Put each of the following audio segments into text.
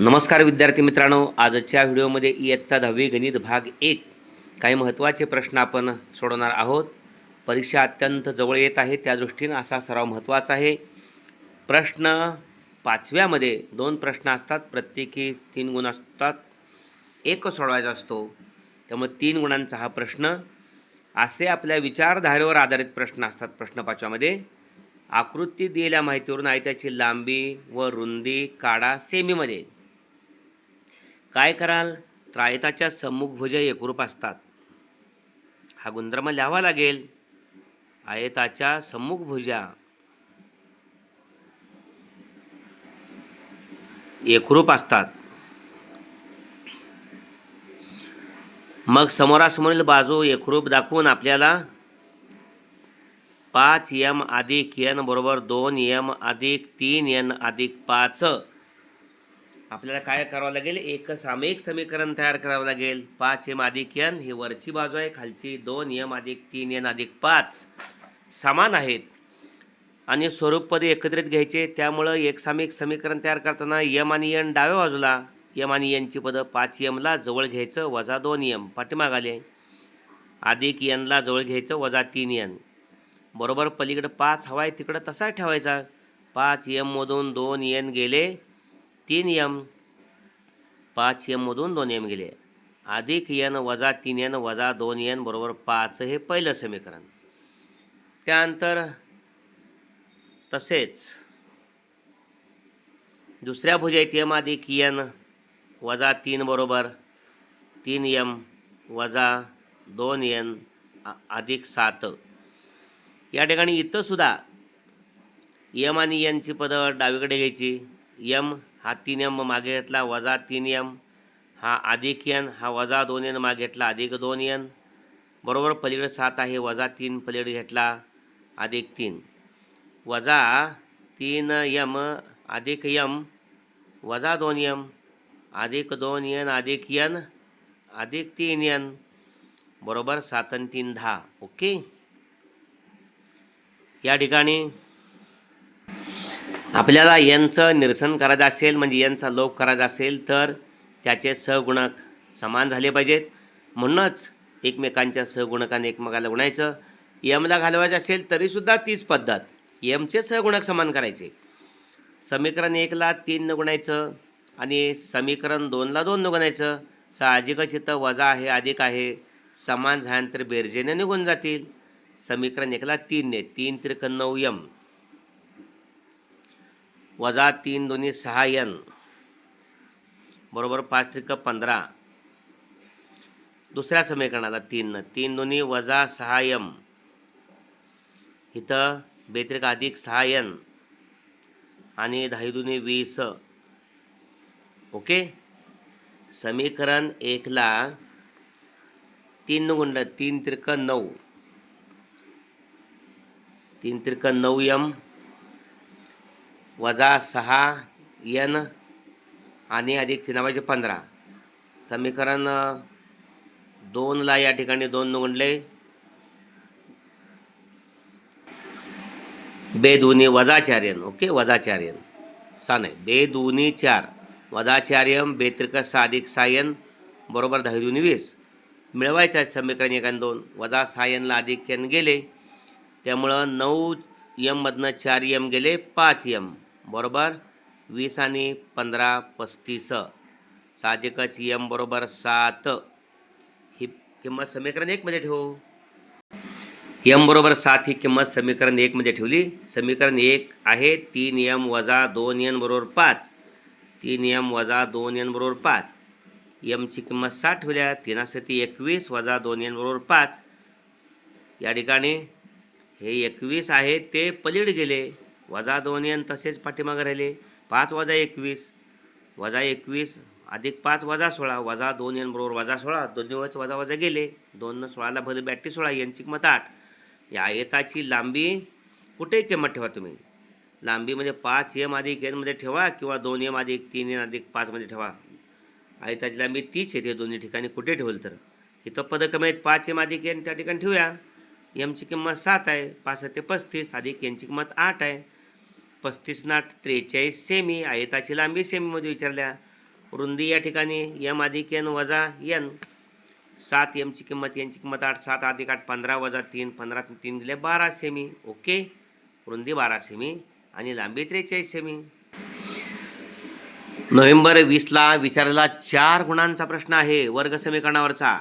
नमस्कार विद्यार्थी मित्रांनो आजच्या व्हिडिओमध्ये इयत्ता दहावी गणित भाग एक काही महत्त्वाचे प्रश्न आपण सोडवणार आहोत. परीक्षा अत्यंत जवळ येत आहे त्या दृष्टीनं असा सराव महत्त्वाचा आहे. प्रश्न पाचव्यामध्ये दोन प्रश्न असतात प्रत्येकी तीन गुण असतात एक सोडवायचा असतो. त्यामुळे तीन गुणांचा हा प्रश्न. असे आपल्या विचारधारेवर आधारित प्रश्न असतात प्रश्न पाचव्यामध्ये. आकृती दिलेल्या माहितीवरून आयत्याची लांबी व रुंदी काढा सेमीमध्ये. काय कराल? त्रायताच्या सम्मुख सम्मुखभुज एकरूप असतात. हा गुणधर्म लिहावा लागेल. आयताच्या सम्मुख भुजा. एकरूप असतात. मग समोरासमोरील बाजू एकरूप दाखवून आपल्याला पाच यम अधिक यन बरोबर दोन यम अधिक तीन यन अधिक पाच आपल्याला काय करावं लागेल? एक सामयिक समीकरण तयार करावं लागेल. पाच यम अधिक यन ही वरची बाजू आहे खालची दोन यम अधिक तीन यन अधिक पाच. समान आहेत. आणि स्वरूपपदे एकत्रित घ्यायचे त्यामुळं एक सामयिक समीकरण तयार करताना यम आणि यन डाव्या बाजूला यम आणि यनची पदं पाच यमला जवळ घ्यायचं वजा दोन यम. पाठीमाग आले अधिक यनला जवळ घ्यायचं वजा तीन यन. बरोबर पलीकडं पाच हवा आहे तिकडं तसा ठेवायचा. पाच यममधून दोन यन गेले तीन यम पाच यममधून दोन यम गेले. अधिक यन वजा तीन यन वजा दोन यन बरोबर पाच हे पहिलं समीकरण. त्यानंतर तसेच दुसऱ्या भुजात यम अधिक यन वजा तीन बरोबर तीन यम वजा दोन यन अधिक सात. या ठिकाणी इथं सुद्धा यम आणि यनची पदं डावीकडे घ्यायची. यम हा तीन यम मागे घेतला वजा तीन यम हा अधिक यन हा वजा दोन एन मागे घेतला अधिक दोन यन बरोबर पलीकडे सात आहे वजा तीन पलीकडे घेतला अधिक तीन. वजा तीन यम अधिक यम वजा दोन यम अधिक दोन यन अधिक यन अधिक तीन यन बरोबर सात आणि तीन दहा. ओके? या ठिकाणी आपल्याला यांचं निरसन करायचं असेल म्हणजे यांचा लोप करायचा असेल तर त्याचे सहगुणक समान झाले पाहिजेत. म्हणूनच एकमेकांच्या सहगुणकाने एकमेकाला गुणायचं. यमला घालवायचं असेल तरीसुद्धा तीच पद्धत. यमचे सहगुणक समान करायचे. समीकरण एकला तीन गुणायचं आणि समीकरण दोनला दोन न गुणायचं. साहजिकच इथं वजा आहे अधिक आहे. समान झाल्यानंतर बेरजेने निघून जातील. समीकरण एकला तीनने तीन त्रिक नऊ यम वजा तीन दोन्ही सहा यन बरोबर पाच त्रिक पंधरा. दुसऱ्या समीकरणाला तीन. तीन दोन्ही वजा सहा यम इथं बेत्रिक अधिक सहा यन आणि दहा दोन्ही वीस. ओके? समीकरण एकला तीन गुंड तीन त्रिक नऊ. तीन त्रिक नऊ यम वजा सहा यन आणि अधिक तीनाबाचे पंधरा. समीकरण दोनला या ठिकाणी दोन गुणले. बे वजाचार्यन ओके? वजाचार्यन सा नाही. बे चार वजाचार्यम बेत्रिक सहा अधिक बरोबर दहा दुनी वीस. मिळवायचं आहे समीकरण एक आणि दोन. वजा सायनला अधिक यन गेले. त्यामुळं नऊ यममधनं चार यम गेले पाच यम बरोबर? वीस आणि पंधरा पस्तीस. साहजिकच यम बरोबर सात. ही किंमत समीकरण एकमध्ये ठेवू. यम बरोबर सात ही किंमत समीकरण एकमध्ये ठेवली. समीकरण एक आहे तीन यम वजा दोन यन बरोबर पाच. तीन यम वजा दोन यन बरोबर पाच. यमची किंमत साठ ठेवल्या तीनासाठी एकवीस वजा दोन यन बरोबर पाच. या ठिकाणी हे एकवीस आहे ते पलीड गेले. वजा दोन यन तसेच पाठीमागे राहिले. पाच वजा एकवीस वजा एकवीस अधिक पाच वजा सोळा वजा दोन यन बरोबर वजा सोळा. दोन्ही वेळेस वजा वजा गेले. दोन सोळाला भले बॅटरी सोळा यांची किंमत आठ. या आयताची लांबी कुठेही किंमत ठेवा तुम्ही? लांबीमध्ये म्हणजे पाच एम अधिक एनमध्ये ठेवा किंवा दोन एम अधिक तीन एन अधिक पाचमध्ये ठेवा. आयताची लांबी तीच येते दोन्ही ठिकाणी कुठे ठेवलं तर. इथं पदं कमी आहेत. पाच एम अधिक एन त्या ठिकाणी ठेवूया. एमची किंमत सात आहे. पाच ते पस्तीस अधिक यांची किंमत आठ आहे. पस्तीस नाट त्रेचाळीस सेमी आयताची लांबी सेमीमध्ये विचारल्या रुंदी या ठिकाणी यम अधिक एन वजा एन सात एमची किंमत यांची किंमत आठ सात अधिक आठ पंधरा वजा तीन पंधरा तीन दिले बारा सेमी. ओके. रुंदी बारा सेमी आणि लांबी त्रेचाळीस सेमी. नोव्हेंबर वीसला विचारलेला चार गुणांचा प्रश्न आहे वर्ग समीकरणावरचा.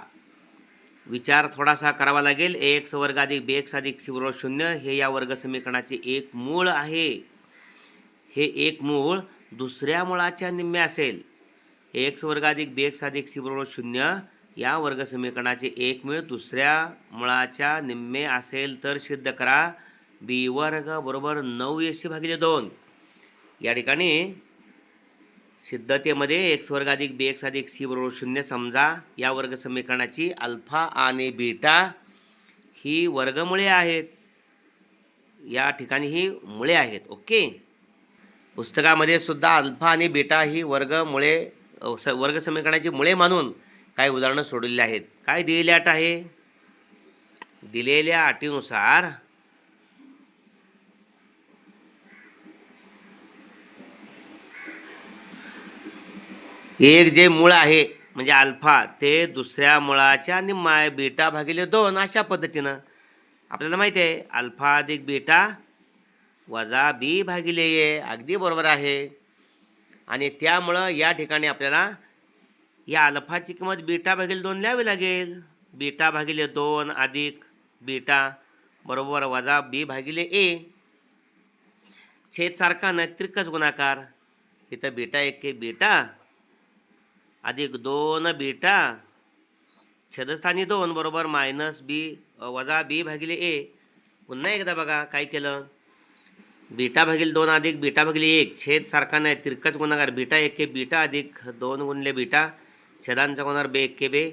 विचार थोडासा करावा लागेल. ए एक्स वर्ग अधिक बी एक्स अधिक सी बरोबर शून्य. हे या वर्ग समीकरणाचे एक मूळ आहे. हे एक मूळ दुसऱ्या मुळाच्या निम्मे असेल. एक्स वर्ग अधिक बी एक्स अधिक सी बरोबर शून्य. या वर्ग समीकरणाचे एक मूळ दुसऱ्या मुळाच्या निम्मे असेल तर सिद्ध करा. बी वर्ग बरोबर नऊ एशी भागिले दोन. या ठिकाणी सिद्धतेमध्ये एक्स वर्ग अधिक बी एक्स अधिक सी बरोबर शून्य समजा. या वर्ग समीकरणाची अल्फा आणि बीटा ही वर्गमुळे आहेत. या ठिकाणी ही मुळे आहेत. ओके? पुस्तकामध्ये सुद्धा अल्फा आणि बीटा ही वर्गमुळे मुळे स वर्ग समीकरणाची मुळे मानून काही उदाहरणं सोडलेली आहेत. काय दिलेली अट आहे? दिलेल्या अटीनुसार एक जे मूळ आहे म्हणजे अल्फा ते दुसऱ्या मुळाच्या आणि माय बीटा भागिले दोन अशा पद्धतीनं. आपल्याला माहिती आहे अल्फा अधिक बीटा वजा बी भागिले ए अगदी बरोबर आहे. आणि त्यामुळं या ठिकाणी आपल्याला या अल्फाची किंमत बीटा भागिले दोन लिहावी लागेल. बीटा भागिले दोन अधिक बीटा बरोबर वजा बी भागिले ए छेदसारखा नैत्रिकच गुणाकार. इथं बीटा एक के बीटा अधिक दोन बीटा छेदस्थानी दोन बरोबर मायनस बी वजा बी भागिले ए पुन्हा एकदा बघा काय केलं? बीटा भागील दोन अधिक बीटा भागिले एक. छेद सारखा नाही तिरकच गुणाकार बीटा एक के बीटा अधिक दोन गुणले बीटा छेदांचा गुणाकार बे एक के बे.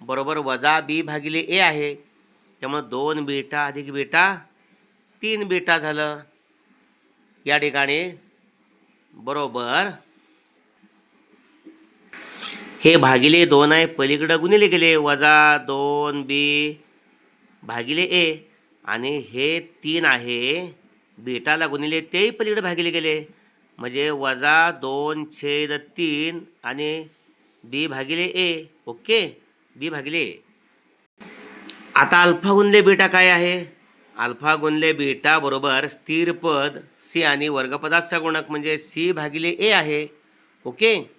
बरोबर वजा बी भागिले ए आहे. त्यामुळं दोन बीटा अधिक बीटा तीन बीटा झालं. या ठिकाणी बरोबर हे भागिले दोन आहे पलीकडं गुणिले गेले वजा दोन बी भागिले ए. आणि हे तीन आहे बीटाला गुणिले तेही पलीकडे भागिले गेले. म्हणजे वजा दोन छेद तीन आणि बी भागिले ए. ओके? बी भागिले ए. आता अल्फा गुणले बीटा काय आहे? अल्फा गुणले बीटा बरोबर स्थिर पद सी आणि वर्गपदाचा गुणक म्हणजे सी भागिले ए आहे. ओके?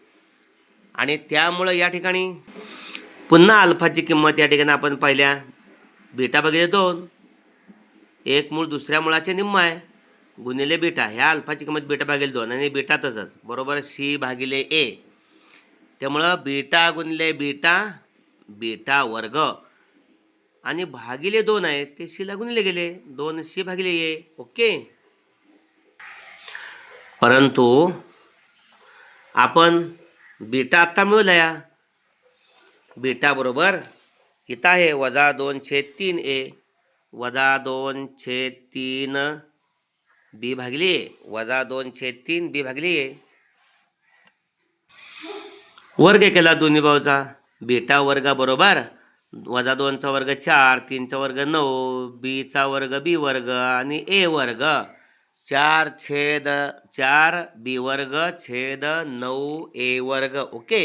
आणि त्यामुळं या ठिकाणी पुन्हा अल्फाची किंमत या ठिकाणी आपण पाहिल्या. बीटा भागिले दोन. एक मूळ दुसऱ्या मुळाचे निम्म आहे. गुणिले बीटा ह्या अल्फाची किंमत बीटा भागिले दोन आणि बीटा तसंच बरोबर? सी भागिले ए. त्यामुळं बीटा गुणिले बीटा बीटा वर्ग. आणि भागिले दोन आहे ते सीला गुणिले गेले. दोन सी भागिले ए. ओके? परंतु आपण बीटा आत्ता मिळवला या. बीटा बरोबर? इथं आहे वजा दोन छेद तीन ए. वजा दोन छेद तीन बी भागली वजा दोन छेद तीन बी भागली. वर्ग केला दोन्ही भाऊचा. बीटा वर्ग बरोबर वजा दोनचा वर्ग चार तीनचा वर्ग नऊ बीचा वर्ग बी वर्ग आणि ए वर्ग. चार छेद चार बी वर्ग छेद नऊ ए वर्ग ओके?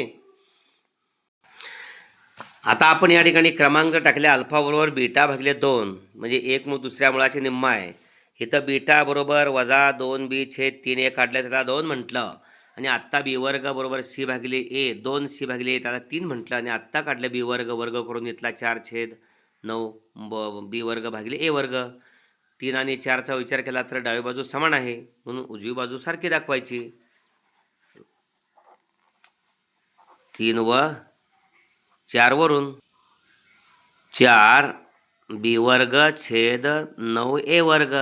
आता आपण या ठिकाणी क्रमांक टाकले अल्फा बरोबर बीटा भागले दोन. म्हणजे एक मूळ दुसऱ्या मुळाचे निम्मा आहे. इथं बीटाबरोबर वजा दोन बी छेद तीन ए काढले त्याला दोन म्हटलं. आणि आत्ता बी वर्ग बरोबर सी भागिले ए दोन सी भागिले ए त्याला तीन म्हटलं. आणि आत्ता काढलं बी वर्ग वर्ग करून घेतला चार छेद नऊ ब बी वर्ग भागिले ए वर्ग. तीन आणि चारचा विचार केला तर डावी बाजू समान आहे. म्हणून उजवी बाजू सारखी दाखवायची. तीन व चारवरून चार बी वर्ग छेद नऊ ए वर्ग.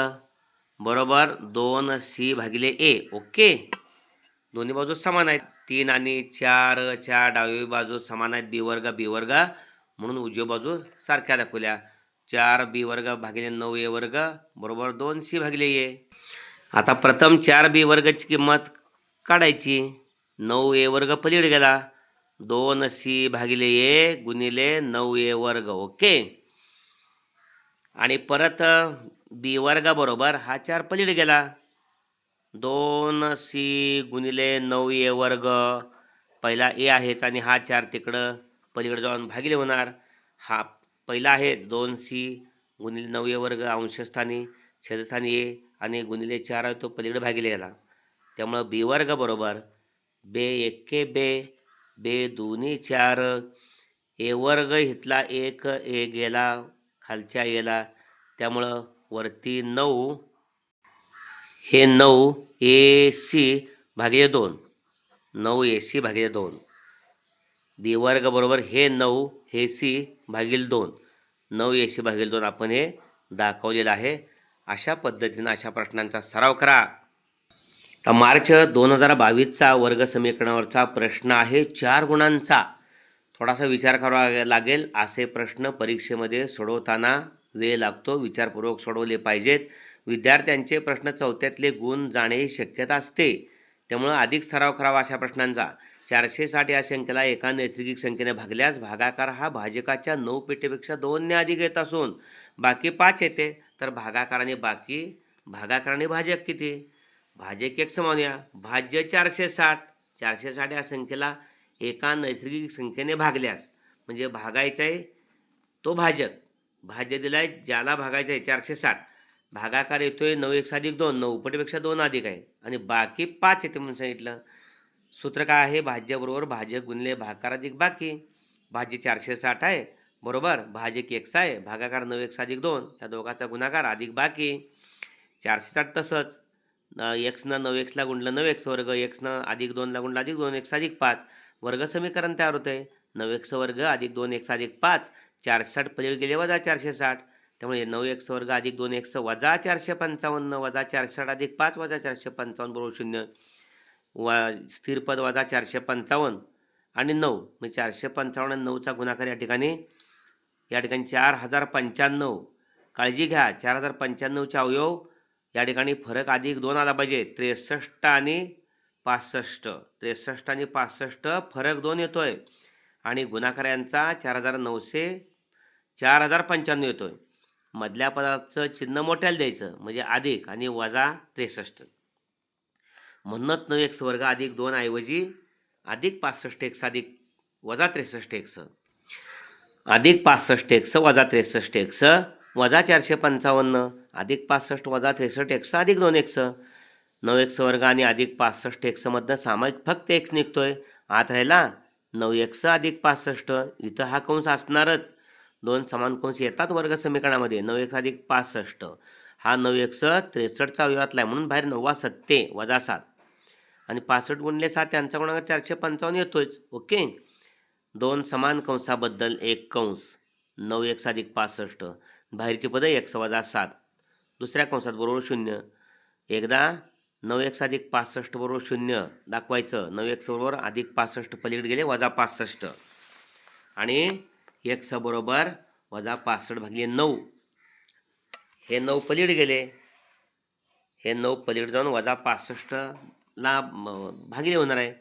बरोबर दोन सी भागिले ए ओके? दोन्ही बाजू समान आहेत. तीन आणि चार चार डावी बाजू समान आहेत. बी वर्ग बी वर्ग. म्हणून उजवी बाजू सारख्या दाखवल्या. चार बी वर्ग भागिले नऊ ए वर्ग. बरोबर दोन सी भागिले ए. आता प्रथम चार बी वर्गाची किंमत काढायची. नऊ ए वर्ग पलीड गेला. दोन सी भागिले ए गुणिले नऊ ए वर्ग. ओके? आणि परत बी वर्गाबरोबर हा चार पलीकडे गेला. दोन सी गुणिले नऊ ए वर्ग पहिला ए आहेच आणि हा चार तिकडं पलीकडे जाऊन भागिले होणार. हा पहिला आहे दोन सी गुणिले नऊ ए वर्ग अंशस्थानी छेदस्थानी ए आणि गुणिले चार आहे तो पलीकडे भागिले गेला. त्यामुळं बी वर्ग बरोबर बे एक्के बे बे दोन्ही चार ए वर्ग हितला एक ए गेला खालच्या एला त्यामुळं वरती नऊ हे नऊ ए सी भागिले दोन. नऊ ए सी भागिले दोन. बी वर्ग बरोबर हे नऊ हे सी भागील दोन. नऊ ए सी भागील दोन आपण हे दाखवलेलं आहे. अशा पद्धतीनं अशा प्रश्नांचा सराव करा. तर मार्च दोन हजार बावीसचा वर्ग समीकरणावरचा प्रश्न आहे चार गुणांचा. थोडासा विचार करावा लागेल असे प्रश्न परीक्षेमध्ये सोडवताना वेळ लागतो विचारपूर्वक सोडवले पाहिजेत. विद्यार्थ्यांचे प्रश्न चौथ्यातले गुण जाणे शक्यता असते. त्यामुळं अधिक सराव करावा अशा प्रश्नांचा. चारशे साठ या संख्येला एका नैसर्गिक संख्येने भागल्यास भागाकार हा भाजकाच्या नऊ पेटीपेक्षा दोनने अधिक येत असून बाकी पाच येते. तर भागाकाराने बाकी भागाकाराने भाजक किती? भाजक एक समजूया भाज्य चारशे साठ. चारशे साठ या संख्येला एका नैसर्गिक संख्येने भागल्यास म्हणजे भागायचं आहे तो भाजक. भाज्य दिला आहे ज्याला भागायचं आहे चारशे साठ. भागाकार येतोय नऊ एक अधिक दोन नऊ पटीपेक्षा दोन अधिक आहे. आणि बाकी पाच येते म्हणून सांगितलं. सूत्र काय आहे? भाज्याबरोबर भाज्य गुणले भागाकार अधिक बाकी. भाज्य चारशे साठ आहे बरोबर. भाजक एक्स आहे भागाकार नऊ एक अधिक दोन या दोघाचा गुणाकार अधिक बाकी. चारशे साठ तसंच. एक्सनं नऊ एक्सला गुणलं नऊ एक्स वर्ग एक्सनं अधिक दोनला गुणलं अधिक दोन एक्स अधिक पाच. वर्ग समीकरण तयार होतं आहे नऊ एक्स वर्ग अधिक दोन एक्स अधिक पाच. चारशे साठ पलीकडे गेले वजा चारशे साठ त्यामुळे नऊ एकस वर्ग अधिक दोन एक्स वजा चारशे पंचावन्न वजा चारशे साठ अधिक पाच वजा चारशे पंचावन्न बरोबर शून्य. व स्थिरपद वजा चारशे पंचावन्न आणि नऊ. म्हणजे चारशे पंचावन्न आणि नऊचा गुणाकार या ठिकाणी. या ठिकाणी चार हजार पंच्याण्णव काळजी घ्या. चार हजार पंच्याण्णवचे अवयव या ठिकाणी फरक अधिक दोन आला पाहिजे. त्रेसष्ट आणि पासष्ट. त्रेसष्ट आणि पासष्ट फरक दोन येतो आहे आणि गुणाकार यांचा चार हजार नऊशे चार हजार पंच्याण्णव येतो आहे मधल्या पदाचं चिन्ह मोठ्याला द्यायचं म्हणजे अधिक आणि वजा त्रेसष्ट. म्हणूनच नऊ एक्स वर्ग अधिक दोन ऐवजी अधिक पासष्ट एक्स अधिक वजा त्रेसष्ट एक्स. अधिक पासष्ट एक्स वजा त्रेसष्ट एक्स वजा चारशे पंचावन्न. अधिक पासष्ट वजा त्रेसष्ट एक्स अधिक दोन एक्स. नऊ एक्स वर्ग आणि अधिक पासष्ट एक्समधनं सामायिक फक्त एक्स निघतोय. आत राहिला नऊ एक्स अधिक पासष्ट. इथं हा कंस असणारच. दोन समान कंस येतात वर्ग समीकरणामध्ये. नऊ एक अधिक पासष्ट. हा नऊ एकस त्रेसष्टचा अवयवातला आहे म्हणून बाहेर नव्वा सत्ते वजा सात. आणि पासष्ट गुणले सात त्यांचा गुणांक चारशे पंचावन्न येतोच. ओके? दोन समान कंसाबद्दल एक कंस. नऊ एक अधिक पासष्ट. बाहेरची पदं एक वजा सात. दुसऱ्या कंसात बरोबर शून्य. एकदा नऊ एक अधिक पासष्ट बरोबर शून्य दाखवायचं. नऊ एक बरोबर अधिक पासष्ट पलीकडे गेले वजा पासष्ट. आणि एक्स बरोबर वजा पासष्ट भागिले नऊ. हे नऊ पलीड गेले. हे नऊ पलीड जाऊन वजा पासष्टला भागिले होणार आहे.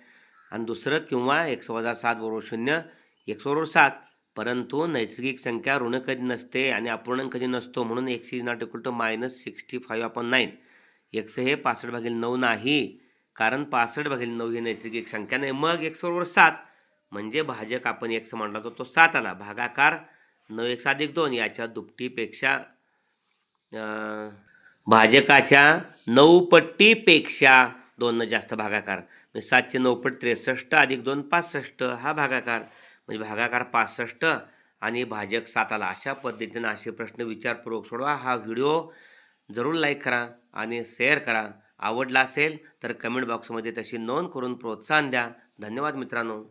आणि दुसरं किंवा एक्स वजा सात बरोबर शून्य एक्स बरोबर सात. परंतु नैसर्गिक संख्या ऋण कधी नसते आणि अपूर्णांक कधी नसतो म्हणून x is not equal to minus sixty five upon nine. X हे पासष्ट भागील नऊ नाही. कारण पासष्ट भागील नऊ ही नैसर्गिक संख्या नाही. मग एक्स बरोबर सात. म्हणजे भाजक आपण एक मांडला तर तो सात आला. भागाकार नऊ एक अधिक दोन याच्या दुपटीपेक्षा भाजकाच्या नऊ पट्टीपेक्षा दोननं जास्त भागाकार. म्हणजे सातशे नऊपट त्रेसष्ट अधिक दोन पासष्ट हा भागाकार. म्हणजे भागाकार पासष्ट आणि भाजक सात आला. अशा पद्धतीनं असे प्रश्न विचारपूर्वक सोडवा. हा व्हिडिओ जरूर लाईक करा आणि शेअर करा. आवडला असेल तर कमेंट बॉक्समध्ये तशी नोंद करून प्रोत्साहन द्या. धन्यवाद मित्रांनो.